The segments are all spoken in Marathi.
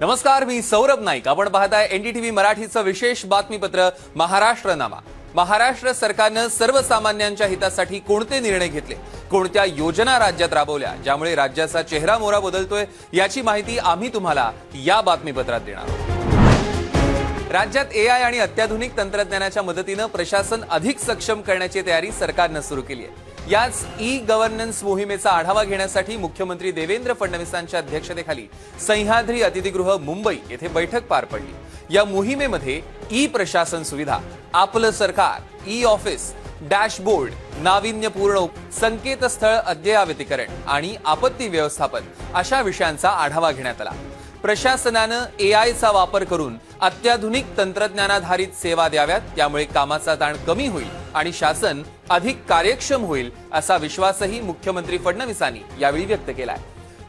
नमस्कार मी सौरभ नाईक. आपण पाहताय एनडीटीव्ही मराठीचं विशेष बातमीपत्र महाराष्ट्र नामा महाराष्ट्र सरकारनं सर्वसामान्यांच्या हितासाठी कोणते निर्णय घेतले? कोणत्या योजना राज्यात राबवल्या? ज्यामुळे राज्याचा चेहरा मोहरा बदलतोय याची माहिती आम्ही तुम्हाला या बातमीपत्रात देणार आहोत. राज्यात एआय आणि अत्याधुनिक तंत्रज्ञानाच्या मदतीनं प्रशासन अधिक सक्षम करण्याची तयारी सरकारनं सुरू केली आहे. याच ई गव्हर्नन्स मोहिमेचा आढावा घेण्यासाठी मुख्यमंत्री देवेंद्र फडणवीसांच्या अध्यक्षतेखाली सह्याद्री अतिथीगृह मुंबई येथे बैठक पार पडली. या मोहिमेमध्ये ई प्रशासन सुविधा आपलं सरकार ई ऑफिस डॅशबोर्ड नाविन्यपूर्ण संकेतस्थळ अद्ययावतीकरण आणि आपत्ती व्यवस्थापन अशा विषयांचा आढावा घेण्यात आला. प्रशासनानं एआयचा वापर करून अत्याधुनिक तंत्रज्ञानाधारित सेवा द्याव्यात त्यामुळे कामाचा ताण कमी होईल आणि शासन अधिक कार्यक्षम होईल असा विश्वासही मुख्यमंत्री फडणवीसांनी यावेळी व्यक्त केलाय.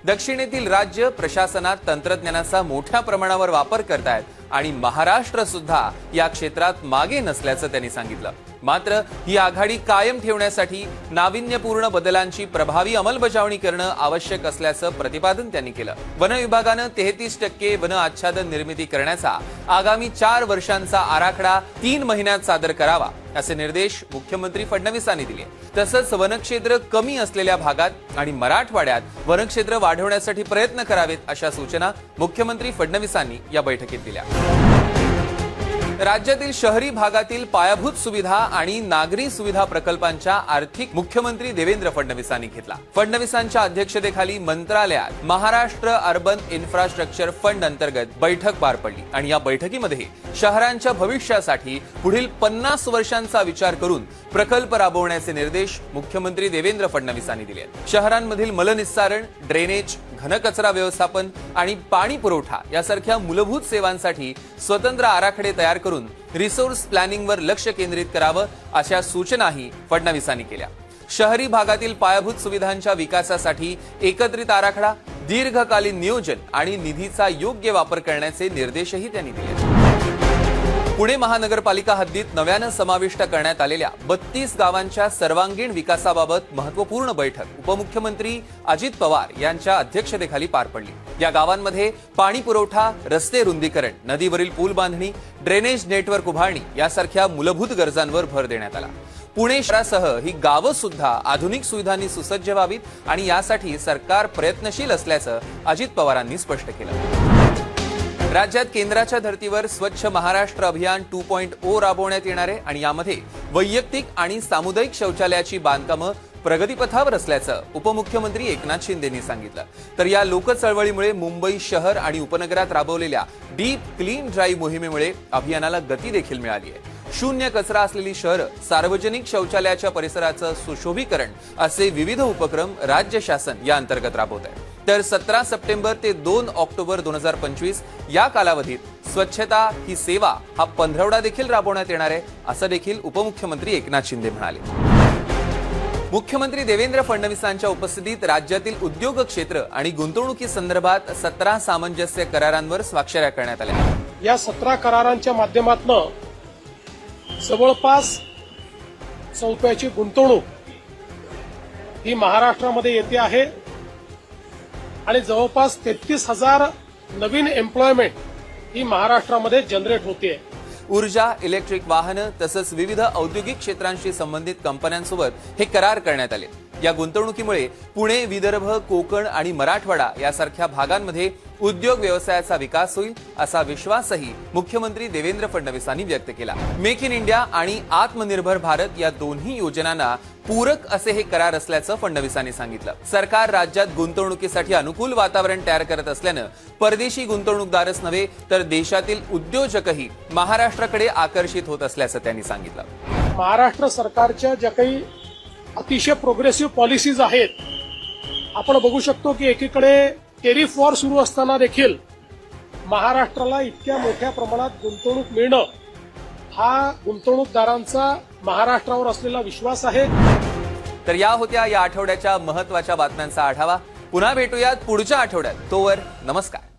दक्षिणेतील राज्य प्रशासनात तंत्रज्ञानाचा मोठ्या प्रमाणावर वापर करतायत आणि महाराष्ट्र सुद्धा या क्षेत्रात मागे नसल्याचं त्यांनी सांगितलं. मात्र ही आघाडी कायम ठेवण्यासाठी नाविन्यपूर्ण बदलांची प्रभावी अंमलबजावणी करणं आवश्यक असल्याचं प्रतिपादन त्यांनी केलं. वन विभागानं तेहतीस टक्के वन आच्छादन निर्मिती करण्याचा आगामी चार वर्षांचा आराखडा तीन महिन्यात सादर करावा असे निर्देश मुख्यमंत्री फडणवीसांनी दिले. तसंच वनक्षेत्र कमी असलेल्या भागात आणि मराठवाड्यात वनक्षेत्र वाढवण्यासाठी प्रयत्न करावेत अशा सूचना मुख्यमंत्री फडणवीसांनी या बैठकीत दिल्या. राज्यातील शहरी भागातील पायाभूत सुविधा आणि नागरी सुविधा प्रकल्पांच्या आर्थिक मुख्यमंत्री देवेंद्र फडणवीसांनी घेतला फडणवीसांच्या अध्यक्षतेखाली मंत्रालयात महाराष्ट्र अर्बन इन्फ्रास्ट्रक्चर फंड अंतर्गत बैठक पार पडली आणि या बैठकीमध्ये शहरांच्या भविष्यासाठी पुढील पन्नास वर्षांचा विचार करून प्रकल्प राबवण्याचे निर्देश मुख्यमंत्री देवेंद्र फडणवीसांनी दिले आहेत. शहरांमधील मलनिस्सारण ड्रेनेज घनकचरा व्यवस्थापन आणि पाणी पुरवठा यासारख्या मूलभूत सेवांसाठी स्वतंत्र आराखडे तयार करून रिसोर्स प्लॅनिंगवर लक्ष केंद्रित करावं अशा सूचनाही फडणवीसांनी केल्या. शहरी भागातील पायाभूत सुविधांच्या विकासासाठी एकत्रित आराखडा दीर्घकालीन नियोजन आणि निधीचा योग्य वापर करण्याचे निर्देशही त्यांनी दिले. पुणे महानगरपालिका हद्दीत नव्यानं समाविष्ट करण्यात आलेल्या बत्तीस गावांच्या सर्वांगीण विकासाबाबत महत्त्वपूर्ण बैठक उपमुख्यमंत्री अजित पवार यांच्या अध्यक्षतेखाली पार पडली. या गावांमध्ये पाणी पुरवठा रस्ते रुंदीकरण नदीवरील पूल बांधणी ड्रेनेज नेटवर्क उभारणी यासारख्या मूलभूत गरजांवर भर देण्यात आला. पुणे शहरासह ही गावं सुद्धा आधुनिक सुविधांनी सुसज्ज व्हावीत आणि यासाठी सरकार प्रयत्नशील असल्याचं अजित पवारांनी स्पष्ट केलं. राज्यात केंद्राच्या धर्तीवर स्वच्छ महाराष्ट्र अभियान टू पॉईंट ओ राबवण्यात येणार आहे आणि यामध्ये वैयक्तिक आणि सामुदायिक शौचालयाची बांधकामं प्रगतीपथावर असल्याचं उपमुख्यमंत्री एकनाथ शिंदेंनी सांगितलं. तर या लोकचळवळीमुळे मुंबई शहर आणि उपनगरात राबवलेल्या डीप क्लीन ड्राईव्ह मोहिमेमुळे अभियानाला गती देखील मिळाली आहे. शून्य कचरा असलेली शहरं सार्वजनिक शौचालयाच्या परिसराचं सुशोभीकरण असे विविध उपक्रम राज्य शासन या अंतर्गत राबवत आहे. तर सतरा सप्टेंबर ते दोन ऑक्टोबर दोन हजार पंचवीस या कालावधीत स्वच्छता ही सेवा हा पंधरवडा देखील राबवण्यात येणार आहे असं देखील उपमुख्यमंत्री एकनाथ शिंदे म्हणाले. मुख्यमंत्री देवेंद्र फडणवीसांच्या उपस्थितीत राज्यातील उद्योग क्षेत्र आणि गुंतवणुकी संदर्भात सतरा सामंजस्य करारांवर स्वाक्षऱ्या करण्यात आल्या. या सतरा करारांच्या माध्यमातून जवळपास चौथ्याची गुंतवणूक ही महाराष्ट्रामध्ये येते आहे. आणि जवळपास तेहतीस हजार नवीन एम्प्लॉयमेंट ही महाराष्ट्रामध्ये जनरेट होते ऊर्जा इलेक्ट्रिक वाहनं तसंच विविध औद्योगिक क्षेत्रांशी संबंधित कंपन्यांसोबत हे करार करण्यात आले. या गुंतवणुकीमुळे पुणे विदर्भ कोकण आणि मराठवाडा यासारख्या भागांमध्ये उद्योग व्यवसायाचा विकास होईल असा विश्वासही मुख्यमंत्री देवेंद्र फडणवीसांनी व्यक्त केला. मेक इन इंडिया आणि आत्मनिर्भर भारत या दोन्ही योजनांना पूरक असे हे करार असल्याचं फडणवीसांनी सांगितलं. सरकार राज्यात गुंतवणुकीसाठी अनुकूल वातावरण तयार करत असल्यानं परदेशी गुंतवणूकदारच नव्हे तर देशातील उद्योजकही महाराष्ट्राकडे आकर्षित होत असल्याचं त्यांनी सांगितलं. महाराष्ट्र सरकारच्या ज्या काही अतिशय प्रोग्रेसिव्ह पॉलिसीज आहेत आपण बघू शकतो की एकीकडे टेरिफ वॉर सुरू असताना देखील महाराष्ट्राला इतक्या मोठ्या प्रमाणात गुंतवणूक मिळणं हा गुंतवणूकदारांचा महाराष्ट्रावर असलेला विश्वास आहे. तर या होत्या या आठवड्याच्या महत्त्वाच्या बातम्यांचा आढावा. पुन्हा भेटूयात पुढच्या आठवड्यात. तोवर नमस्कार.